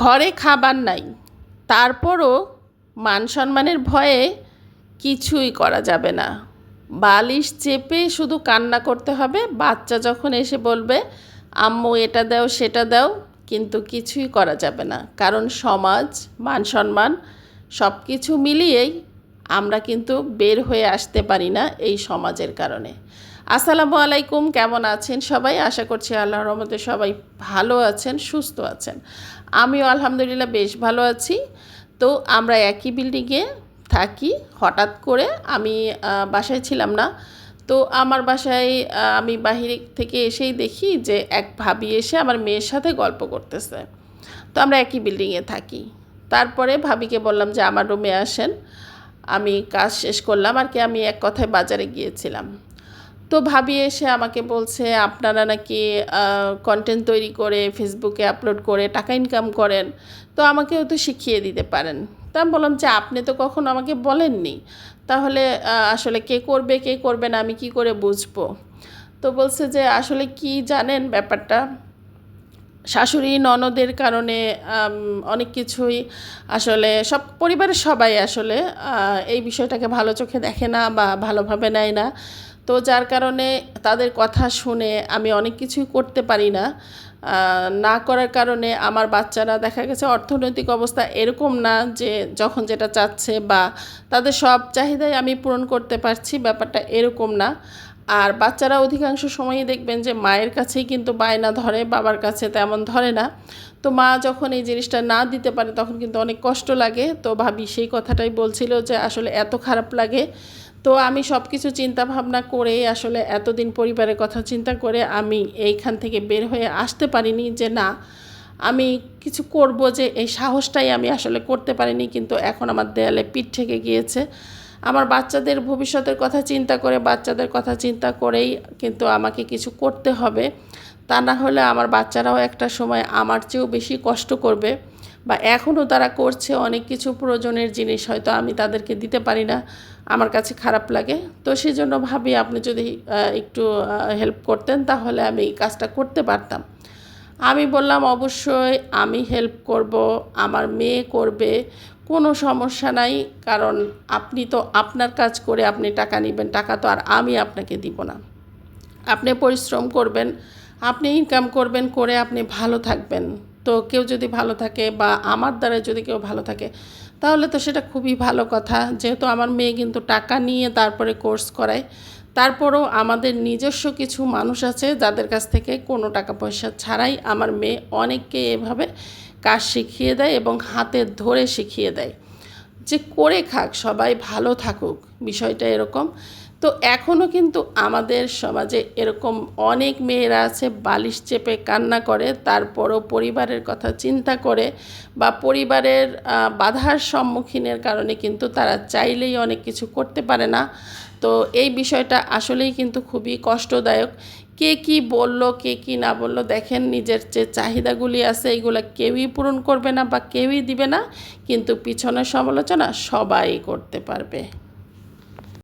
ঘরে খাবার নাই, তারপরও মান সম্মানের ভয়ে কিছুই করা যাবে না। বালিশ চেপে শুধু কান্না করতে হবে, বাচ্চা যখন এসে বলবে, আম্মু, এটা দাও, সেটা দাও, কিন্তু কিছুই করা যাবে না। কারণ সমাজ মান সম্মান সব কিছু মিলিয়েই আমরা কিন্তু বের হয়ে আসতে পারি না এই সমাজের কারণে। আসসালামু আলাইকুম, কেমন আছেন সবাই? আশা করছি আল্লাহ রহমতে সবাই ভালো আছেন, সুস্থ আছেন। আমিও আলহামদুলিল্লাহ বেশ ভালো আছি। তো আমরা একই বিল্ডিংয়ে থাকি, হঠাৎ করে আমি বাসায় ছিলাম না। তো আমার বাসায় আমি বাহির থেকে এসেই দেখি যে এক ভাবি এসে আমার মেয়ের সাথে গল্প করতেছে। তো আমরা একই বিল্ডিংয়ে থাকি। তারপরে ভাবিকে বললাম যে, আমার রুমে আসেন। আমি কাজ শেষ করলাম। আর কি আমি এক কথায় বাজারে গিয়েছিলাম। তো ভাবিয়ে এসে আমাকে বলছে, আপনারা নাকি কন্টেন্ট তৈরি করে ফেসবুকে আপলোড করে টাকা ইনকাম করেন, তো আমাকেও তো শিখিয়ে দিতে পারেন। তা আমি বললাম, যে আপনি তো কখনো আমাকে বলেননি, তাহলে আসলে কে করবে কে করবে না, আমি কি করে বুঝব? তো বলছে যে, আসলে কি জানেন ব্যাপারটা? শাশুড়ি, ননদের কারণে অনেক কিছুই আসলে সব, পরিবারের সবাই আসলে এই বিষয়টাকে ভালো চোখে দেখে না বা ভালোভাবে নেয় না। তো যার কারণে তাদের কথা শুনে আমি অনেক কিছুই করতে পারি না। না করার কারণে আমার বাচ্চারা দেখা গেছে অর্থনৈতিক অবস্থা এরকম না যে যখন যেটা চাচ্ছে বা তাদের সব চাহিদাই আমি পূরণ করতে পারছি, ব্যাপারটা এরকম না। আর বাচ্চারা অধিকাংশ সময়ই দেখবেন যে মায়ের কাছেই কিন্তু বায়না ধরে, বাবার কাছে তেমন ধরে না। তো মা যখন এই জিনিসটা না দিতে পারে তখন কিন্তু অনেক কষ্ট লাগে। তো ভাবি সেই কথাটাই বলছিল যে আসলে এত খারাপ লাগে। তো আমি সব কিছু চিন্তা ভাবনা করে, আসলে এতদিন পরিবারের কথা চিন্তা করে আমি এইখান থেকে বের হয়ে আসতে পারিনি যে না, আমি কিছু করব যে এই সাহসটাই আমি আসলে করতে পারিনি। কিন্তু এখন আমার দেয়ালে পিঠ থেকে গিয়েছে। আমার বাচ্চাদের ভবিষ্যতের কথা চিন্তা করে, বাচ্চাদের কথা চিন্তা করেই কিন্তু আমাকে কিছু করতে হবে। তা না হলে আমার বাচ্চারাও একটা সময় আমার চেয়েও বেশি কষ্ট করবে বা এখনও তারা করছে অনেক কিছু প্রয়োজনের জিনিস, হয়তো আমি তাদেরকে দিতে পারি না, আমার কাছে খারাপ লাগে। তো সেই জন্য ভাবি আপনি যদি একটু হেল্প করতেন তাহলে আমি এই কাজটা করতে পারতাম। আমি বললাম, অবশ্যই আমি হেল্প করব, আমার মেয়ে করবে, কোনো সমস্যা নাই, কারণ আপনি তো আপনার কাজ করে আপনি টাকা নেবেন, টাকা তো আর আমি আপনাকে দিব না। আপনি পরিশ্রম করবেন, আপনি ইনকাম করবেন, করে আপনি ভালো থাকবেন। তো কেউ যদি ভালো থাকে বা আমার দ্বারা যদি কেউ ভালো থাকে, তাহলে তো সেটা খুবই ভালো কথা। যেহেতু আমার মেয়ে কিন্তু টাকা নিয়ে তারপরে কোর্স করায় তারপরেও আমাদের নিজস্ব কিছু মানুষ আছে যাদের কাছ থেকে কোনো টাকা পয়সা ছাড়াই আমার মেয়ে অনেককে এভাবে কাজ শিখিয়ে দেয় এবং হাতে ধরে শিখিয়ে দেয়। যে করে খাক, সবাই ভালো থাকুক, বিষয়টা এরকম। তো এখনও কিন্তু আমাদের সমাজে এরকম অনেক মেয়েরা আছে, বালিশ চেপে কান্না করে, তারপরও পরিবারের কথা চিন্তা করে বা পরিবারের বাধার সম্মুখীনের কারণে কিন্তু তারা চাইলেই অনেক কিছু করতে পারে না। তো এই বিষয়টা আসলেই কিন্তু খুবই কষ্টদায়ক। কে কি বলল, কে কি না বলল, দেখেন নিজের যে চাহিদাগুলি আছে এইগুলো কেউই পূরণ করবে না বা কেউই দিবে না, কিন্তু পিছনের সমালোচনা সবাই করতে পারবে।